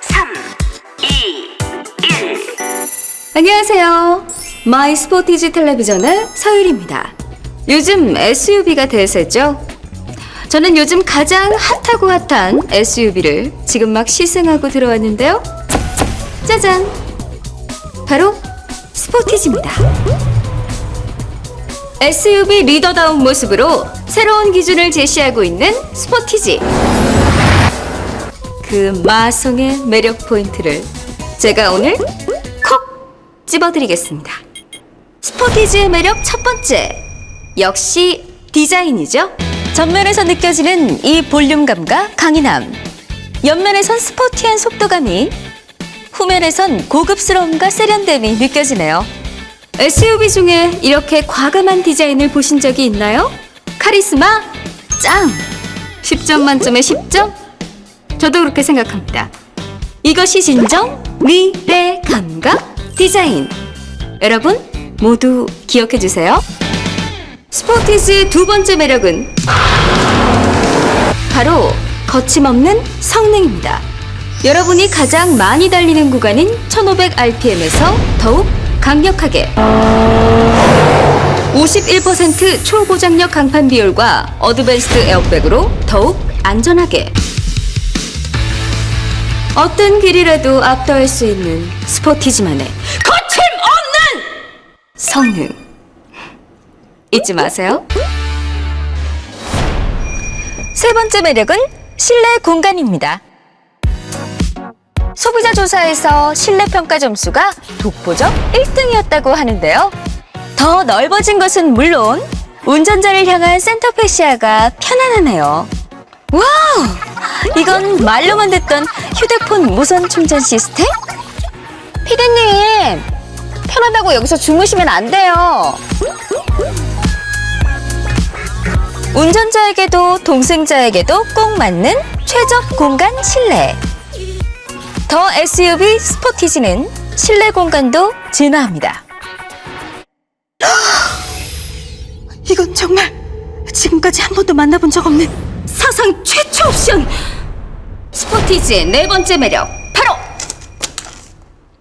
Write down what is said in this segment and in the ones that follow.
3, 2, 1. 안녕하세요. 마이 스포티지 텔레비전의 서율입니다. 요즘 SUV가 대세죠? 저는 요즘 가장 핫하고 핫한 SUV를 지금 막 시승하고 들어왔는데요. 짜잔! 바로 스포티지입니다. SUV 리더다운 모습으로 새로운 기준을 제시하고 있는 스포티지. 그 마성의 매력 포인트를 제가 오늘 콕 집어드리겠습니다. 스포티지의 매력 첫 번째. 역시 디자인이죠. 전면에서 느껴지는 이 볼륨감과 강인함. 옆면에선 스포티한 속도감이, 후면에선 고급스러움과 세련됨이 느껴지네요. SUV 중에 이렇게 과감한 디자인을 보신 적이 있나요? 카리스마 짱! 10점 만점에 10점? 저도 그렇게 생각합니다. 이것이 진정 미래 감각 디자인. 여러분 모두 기억해 주세요. 스포티지의 두 번째 매력은 바로 거침없는 성능입니다. 여러분이 가장 많이 달리는 구간인 1500rpm에서 더욱 강력하게 51% 초고장력 강판 비율과 어드밴스드 에어백으로 더욱 안전하게 어떤 길이라도 압도할 수 있는 스포티지만의 거침없는 성능 잊지 마세요. 세 번째 매력은 실내 공간입니다. 소비자 조사에서 실내 평가 점수가 독보적 1등이었다고 하는데요. 더 넓어진 것은 물론 운전자를 향한 센터페 시야가 편안하네요. 와우! 이건 말로만 듣던 휴대폰 무선 충전 시스템? 피디님, 편하다고 여기서 주무시면 안 돼요. 운전자에게도 동승자에게도 꼭 맞는 최적 공간 실내. 더 SUV 스포티지는 실내 공간도 진화합니다. 이건 정말 지금까지 한 번도 만나본 적 없는 사상 최초 옵션! 스포티지의 네 번째 매력, 바로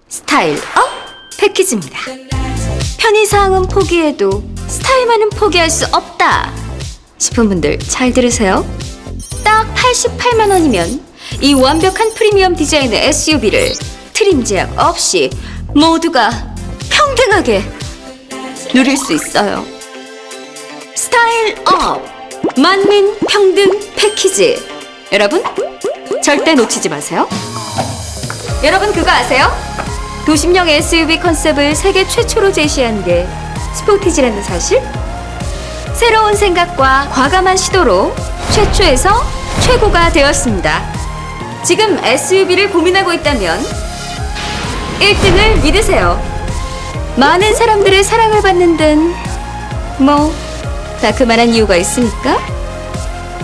스타일 업 패키지입니다. 편의사항은 포기해도 스타일만은 포기할 수 없다 싶은 분들 잘 들으세요. 딱 88만 원이면 이 완벽한 프리미엄 디자인의 SUV를 트림 제약 없이 모두가 평등하게 누릴 수 있어요. 스타일 업 만민 평등 패키지 여러분 절대 놓치지 마세요. 여러분 그거 아세요? 도심형 SUV 컨셉을 세계 최초로 제시한 게 스포티지라는 사실? 새로운 생각과 과감한 시도로 최초에서 최고가 되었습니다. 지금 SUV를 고민하고 있다면 1등을 믿으세요. 많은 사람들의 사랑을 받는 데는 뭐, 다 그만한 이유가 있으니까?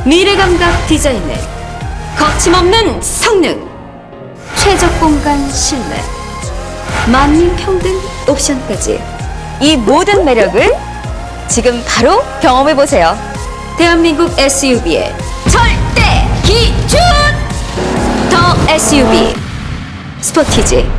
미래 감각 디자인에 거침없는 성능, 최적 공간 실내, 만민 평등 옵션까지. 이 모든 매력을 지금 바로 경험해 보세요. 대한민국 SUV의 절대 기준! 더 SUV 스포티지